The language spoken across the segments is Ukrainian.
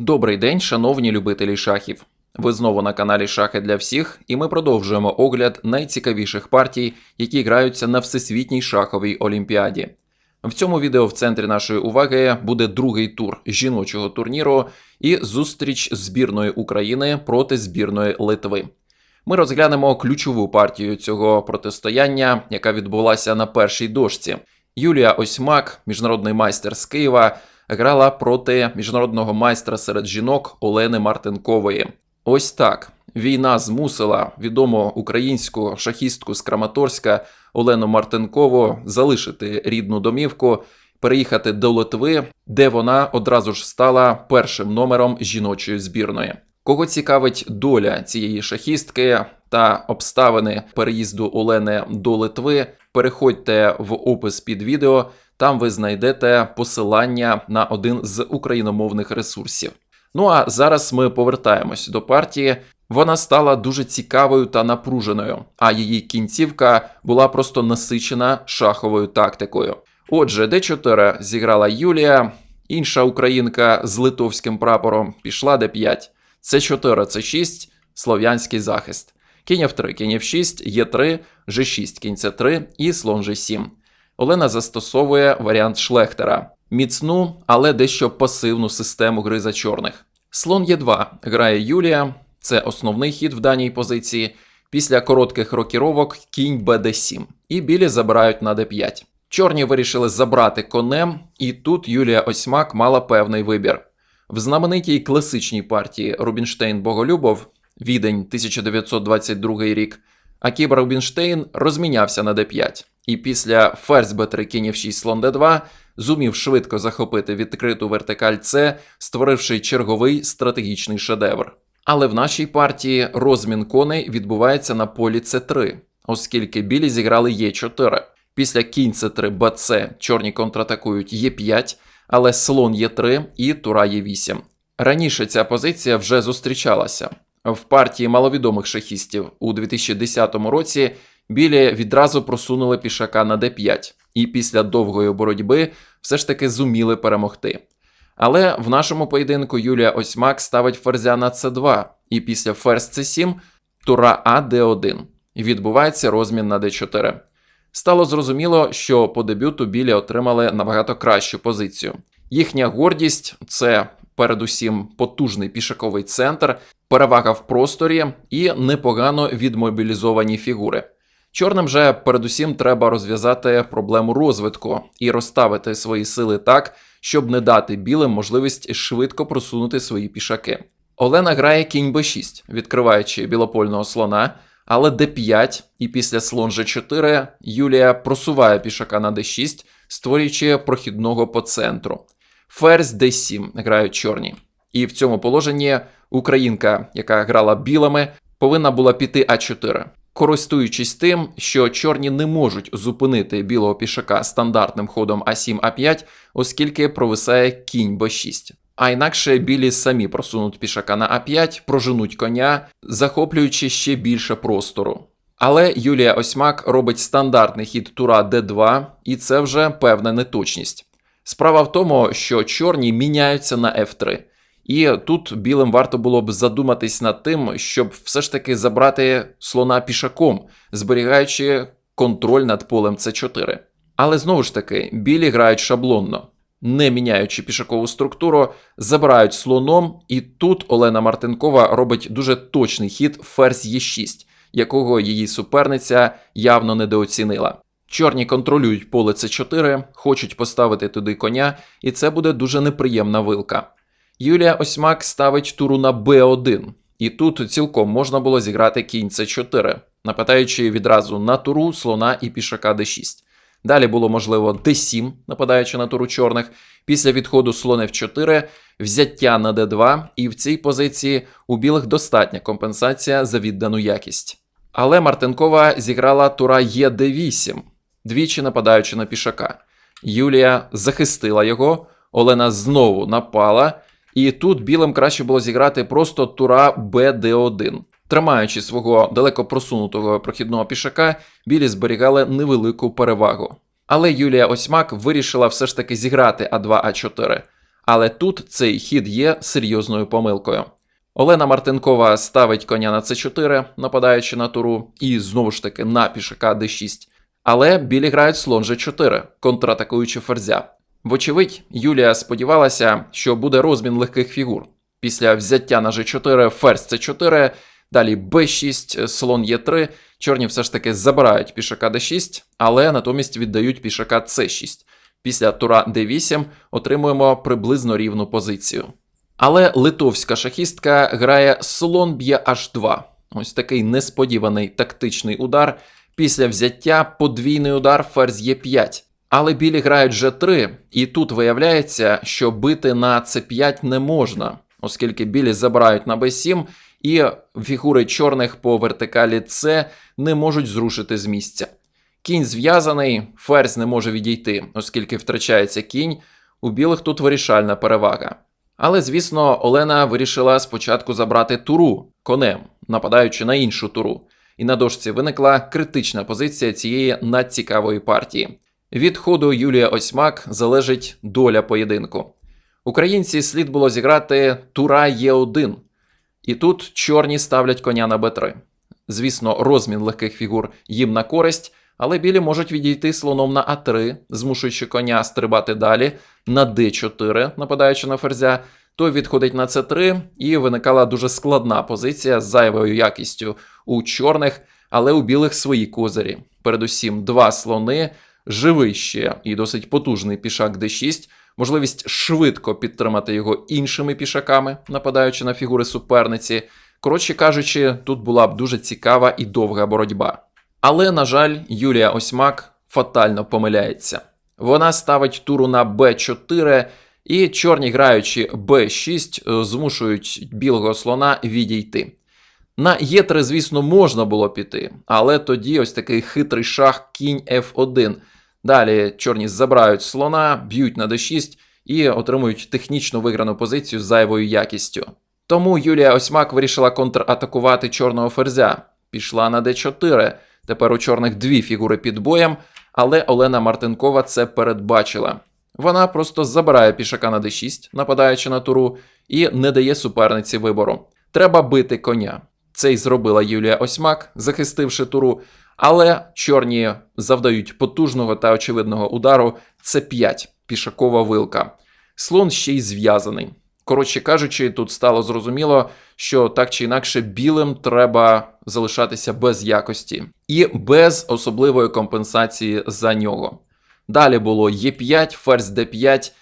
Добрий день, шановні любителі шахів. Ви знову на каналі Шахи для всіх, і ми продовжуємо огляд найцікавіших партій, які граються на Всесвітній шаховій олімпіаді. В цьому відео в центрі нашої уваги буде другий тур жіночого турніру і зустріч збірної України проти збірної Литви. Ми розглянемо ключову партію цього протистояння, яка відбулася на першій дошці. Юлія Осьмак, міжнародний майстер з Києва, грала проти міжнародного майстра серед жінок Олени Мартинкової. Ось так. Війна змусила відому українську шахістку з Краматорська Олену Мартинкову залишити рідну домівку, переїхати до Литви, де вона одразу ж стала першим номером жіночої збірної. Кого цікавить доля цієї шахістки та обставини переїзду Олени до Литви, переходьте в опис під відео. Там ви знайдете посилання на один з україномовних ресурсів. Ну а зараз ми повертаємось до партії. Вона стала дуже цікавою та напруженою, а її кінцівка була просто насичена шаховою тактикою. Отже, d4 зіграла Юлія, інша українка з литовським прапором пішла d5, c4, c6, слов'янський захист. Кінь f3, кінь f6, e3, g6, кінь c3 і слон g7. Олена застосовує варіант Шлехтера міцну, але дещо пасивну систему гри за чорних. Слон Е2 грає Юлія, це основний хід в даній позиції. Після коротких рокіровок кінь БД7, і білі забирають на d5. Чорні вирішили забрати конем, і тут Юлія Осьмак мала певний вибір. В знаменитій класичній партії Рубінштейн Боголюбов, відень 1922 рік, Акіб Рубінштейн розмінявся на d5, і після ферзь b3 кінь f6 слон d2 зумів швидко захопити відкриту вертикаль С, створивши черговий стратегічний шедевр. Але в нашій партії розмін коней відбувається на полі С3, оскільки білі зіграли Е4. Після кінь С3 БЦ чорні контратакують Е5, але слон Е3 і тура Е8. Раніше ця позиція вже зустрічалася. В партії маловідомих шахістів у 2010 році білі відразу просунули пішака на d5, і після довгої боротьби все ж таки зуміли перемогти. Але в нашому поєдинку Юлія Осьмак ставить ферзя на c2, і після ферзь c7 тура А d1. І відбувається розмін на d4. Стало зрозуміло, що по дебюту білі отримали набагато кращу позицію. Їхня гордість це передусім потужний пішаковий центр, перевага в просторі і непогано відмобілізовані фігури. Чорним же передусім треба розв'язати проблему розвитку і розставити свої сили так, щоб не дати білим можливість швидко просунути свої пішаки. Олена грає кінь b6, відкриваючи білопольного слона, але d5, і після слон g4 Юлія просуває пішака на d6, створюючи прохідного по центру. Ферзь d7 грають чорні. І в цьому положенні українка, яка грала білими, повинна була піти а4 користуючись тим, що чорні не можуть зупинити білого пішака стандартним ходом А7 А5, оскільки провисає кінь Б6. А інакше білі самі просунуть пішака на А5, проженуть коня, захоплюючи ще більше простору. Але Юлія Осьмак робить стандартний хід тура Д2, і це вже певна неточність. Справа в тому, що чорні міняються на F3. І тут білим варто було б задуматись над тим, щоб все ж таки забрати слона пішаком, зберігаючи контроль над полем С4. Але знову ж таки, білі грають шаблонно, не міняючи пішакову структуру, забирають слоном, і тут Олена Мартинкова робить дуже точний хід ферзь Е6, якого її суперниця явно недооцінила. Чорні контролюють поле С4, хочуть поставити туди коня, і це буде дуже неприємна вилка. Юлія Осьмак ставить туру на Б1, і тут цілком можна було зіграти кінь С4, нападаючи відразу на туру, слона і пішака d6. Далі було можливо d7, нападаючи на туру чорних. Після відходу слон f4, взяття на d2, і в цій позиції у білих достатня компенсація за віддану якість. Але Мартинкова зіграла тура Е8, двічі нападаючи на пішака. Юлія захистила його, Олена знову напала. І тут білим краще було зіграти просто тура БД1. Тримаючи свого далеко просунутого прохідного пішака, білі зберігали невелику перевагу. Але Юлія Осьмак вирішила все ж таки зіграти А2 А4. Але тут цей хід є серйозною помилкою. Олена Мартинкова ставить коня на c4, нападаючи на туру, і знову ж таки на пішака d6. Але білі грають слон g4, контратакуючи ферзя. Вочевидь, Юлія сподівалася, що буде розмін легких фігур. Після взяття на g4 ферзь c4, далі b6, слон e3. Чорні все ж таки забирають пішака d6, але натомість віддають пішака c6. Після тура d8 отримуємо приблизно рівну позицію. Але литовська шахістка грає слон б'є h2. Ось такий несподіваний тактичний удар. Після взяття подвійний удар ферзь Е5. Але білі грають G3, і тут виявляється, що бити на c5 не можна, оскільки білі забирають на b7, і фігури чорних по вертикалі С не можуть зрушити з місця. Кінь зв'язаний, ферзь не може відійти, оскільки втрачається кінь. У білих тут вирішальна перевага. Але, звісно, Олена вирішила спочатку забрати туру конем, нападаючи на іншу туру. І на дошці виникла критична позиція цієї надцікавої партії. Від ходу Юлія Осьмак залежить доля поєдинку. Українці слід було зіграти тура Е1. І тут чорні ставлять коня на Б3. Звісно, розмін легких фігур їм на користь, але білі можуть відійти слоном на А3, змушуючи коня стрибати далі, на Д4, нападаючи на ферзя, той відходить на С3, і виникала дуже складна позиція з зайвою якістю у чорних, але у білих свої козирі. Передусім, два слони, живий ще і досить потужний пішак d6, можливість швидко підтримати його іншими пішаками, нападаючи на фігури суперниці. Коротше кажучи, тут була б дуже цікава і довга боротьба. Але, на жаль, Юлія Осьмак фатально помиляється. Вона ставить туру на b4, і чорні, граючи b6, змушують білого слона відійти. На Е3, звісно, можна було піти, але тоді ось такий хитрий шах кінь F1. Далі чорні забирають слона, б'ють на d6 і отримують технічно виграну позицію з зайвою якістю. Тому Юлія Осьмак вирішила контратакувати чорного ферзя. Пішла на d4. Тепер у чорних дві фігури під боєм, але Олена Мартинкова це передбачила. Вона просто забирає пішака на d6, нападаючи на туру, і не дає суперниці вибору. Треба бити коня. Це й зробила Юлія Осьмак, захистивши туру, але чорні завдають потужного та очевидного удару. Це 5 пішакова вилка. Слон ще й зв'язаний. Коротше кажучи, тут стало зрозуміло, що так чи інакше білим треба залишатися без якості і без особливої компенсації за нього. Далі було Е5, ферзь Д5,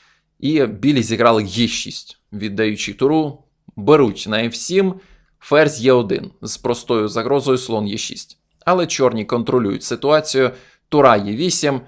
і білі зіграли Е6, віддаючи туру, беруть на F7, ферзь Е1 з простою загрозою слон Е6. Але чорні контролюють ситуацію. Тура Е8,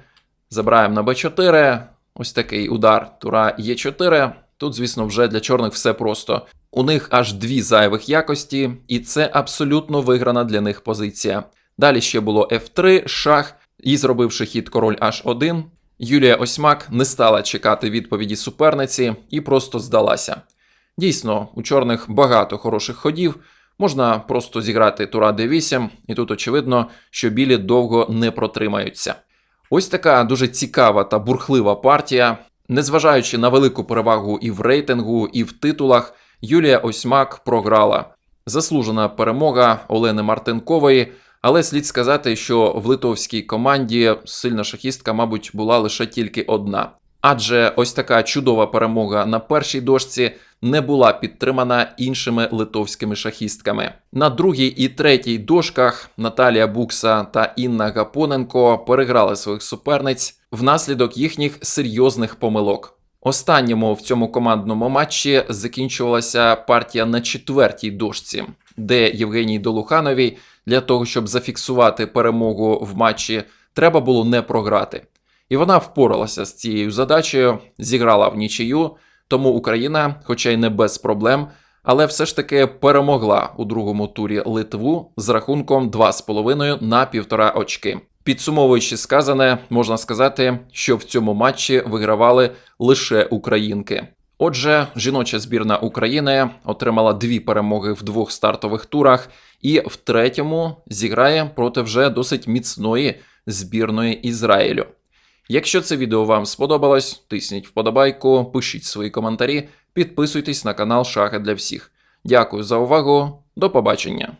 забираємо на Б4. Ось такий удар. Тура Е4. Тут, звісно, вже для чорних все просто. У них аж дві зайвих якості, і це абсолютно виграна для них позиція. Далі ще було F3, шах, і зробивши хід король H1, Юлія Осьмак не стала чекати відповіді суперниці і просто здалася. Дійсно, у чорних багато хороших ходів, можна просто зіграти тура d8, і тут очевидно, що білі довго не протримаються. Ось така дуже цікава та бурхлива партія. Незважаючи на велику перевагу і в рейтингу, і в титулах, Юлія Осьмак програла. Заслужена перемога Олени Мартинкової, але слід сказати, що в литовській команді сильна шахістка, мабуть, була лише тільки одна. Адже ось така чудова перемога на першій дошці не була підтримана іншими литовськими шахістками. На другій і третій дошках Наталія Букса та Інна Гапоненко переграли своїх суперниць внаслідок їхніх серйозних помилок. Останньому в цьому командному матчі закінчувалася партія на четвертій дошці, де Євгеній Долухановій для того, щоб зафіксувати перемогу в матчі, треба було не програти. І вона впоралася з цією задачею, зіграла в нічию, тому Україна, хоча й не без проблем, але все ж таки перемогла у другому турі Литву з рахунком 2,5 на 1,5 очки. Підсумовуючи сказане, можна сказати, що в цьому матчі вигравали лише українки. Отже, жіноча збірна України отримала дві перемоги в двох стартових турах, і в третьому зіграє проти вже досить міцної збірної Ізраїлю. Якщо це відео вам сподобалось, тисніть вподобайку, пишіть свої коментарі, підписуйтесь на канал Шахи для всіх. Дякую за увагу, до побачення!